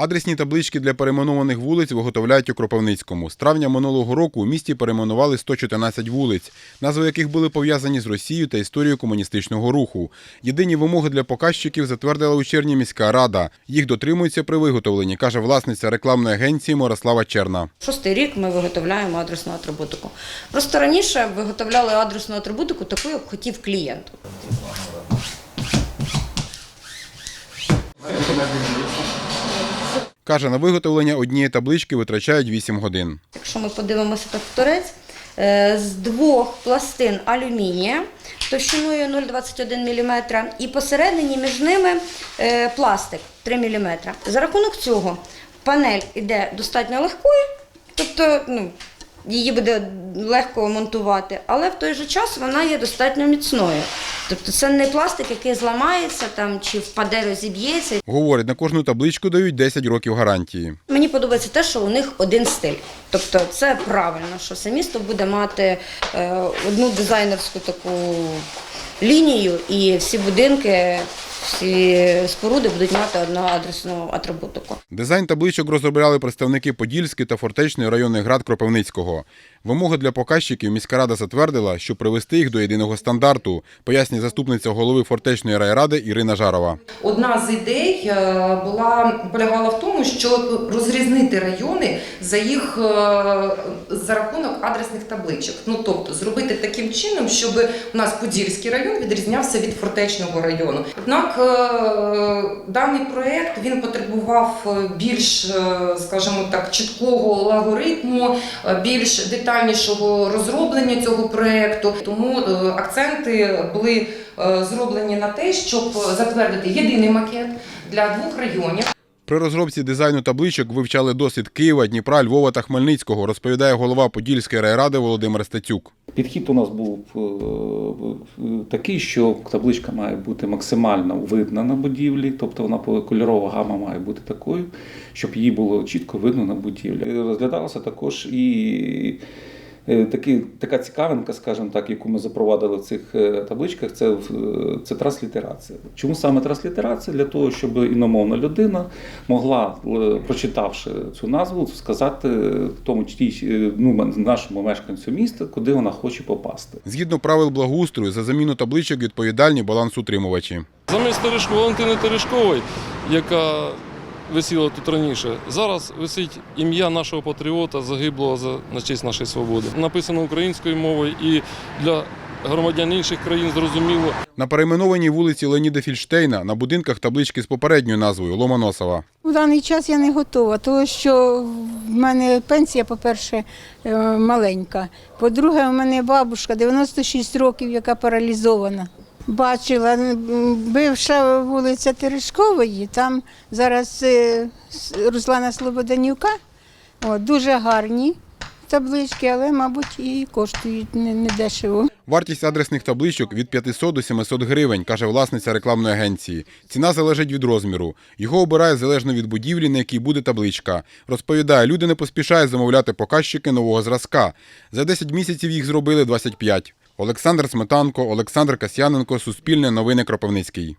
Адресні таблички для перейменованих вулиць виготовляють у Кропивницькому. З травня минулого року у місті перейменували 114 вулиць, назви яких були пов'язані з Росією та історією комуністичного руху. Єдині вимоги для показчиків затвердила у червні міська рада. Їх дотримуються при виготовленні, каже власниця рекламної агенції Мирослава Черна. Шостий рік ми виготовляємо адресну атрибутику. Просто раніше виготовляли адресну атрибутику таку, як хотів клієнт. Каже, на виготовлення однієї таблички витрачають 8 годин. Якщо ми подивимося тракторець, е, з двох пластин алюмінія товщиною 0,21 мм і посередині між ними е, пластик 3 мм. За рахунок цього панель іде достатньо легкою, тобто ну, її буде легко монтувати, але в той же час вона є достатньо міцною. Тобто це не пластик, який зламається там чи впаде, розіб'ється. Говорить, на кожну табличку дають 10 років гарантії. Мені подобається те, що у них один стиль. Тобто це правильно, що все місто буде мати е, одну дизайнерську таку лінію, і всі будинки, всі споруди будуть мати одноадресну атрибутику. Дизайн табличок розробляли представники Подільської та Фортечної районних град Кропивницького. Вимоги для показчиків міська рада затвердила, щоб привести їх до єдиного стандарту, пояснює заступниця голови Фортечної райради Ірина Жарова. Одна з ідей е, була полягала в тому, щоб розрізнити райони за їх е, за рахунок адресних табличок. Ну тобто зробити таким чином, щоб у нас Подільський район відрізнявся від фортечного району. Однак е, даний проект він потребував більш, скажімо так, чіткого алгоритму, більш детальнішого розроблення цього проекту. Тому е, акценти були е, зроблені на те, щоб затвердити єдиний макет для двох районів. При розробці дизайну табличок вивчали досвід Києва, Дніпра, Львова та Хмельницького, розповідає голова Подільської райради Володимир Стецюк. Підхід у нас був е, такий, що табличка має бути максимально видна на будівлі, тобто вона кольорова гама має бути такою, щоб її було чітко видно на будівлі. Розглядалося також і е, такий, така цікавинка, скажімо так, яку ми запровадили в цих е, табличках, це, в- це транслітерація. Чому саме транслітерація? Для того, щоб іномовна людина могла, е, прочитавши цю назву, сказати в тому е, ну, нашому мешканцю міста, куди вона хоче попасти. Згідно правил благоустрою, за заміну табличок відповідальні балансутримувачі. Замість Терешко, Валентини Терешкової, яка висіла тут раніше, зараз висить ім'я нашого патріота, загиблого за на честь нашої свободи. Написано українською мовою і для громадян інших країн зрозуміло. На перейменованій вулиці Леоніда Фільштейна на будинках таблички з попередньою назвою Ломоносова. У даний час я не готова, тому що в мене пенсія, по-перше, е, маленька. По-друге, у мене бабушка 96 років, яка паралізована. Бачила, бивша вулиця Терешкової, там зараз е, Руслана Слободанюка. О, дуже гарні таблички, але, мабуть, і коштують не, не дешево. Вартість адресних табличок від 500 до 700 гривень, каже власниця рекламної агенції. Ціна залежить від розміру. Його обирає залежно від будівлі, на якій буде табличка. Розповідає, люди не поспішають замовляти показчики нового зразка. За 10 місяців їх зробили 25. Олександр Сметанко, Олександр Касьяненко, Суспільне новини Кропивницький.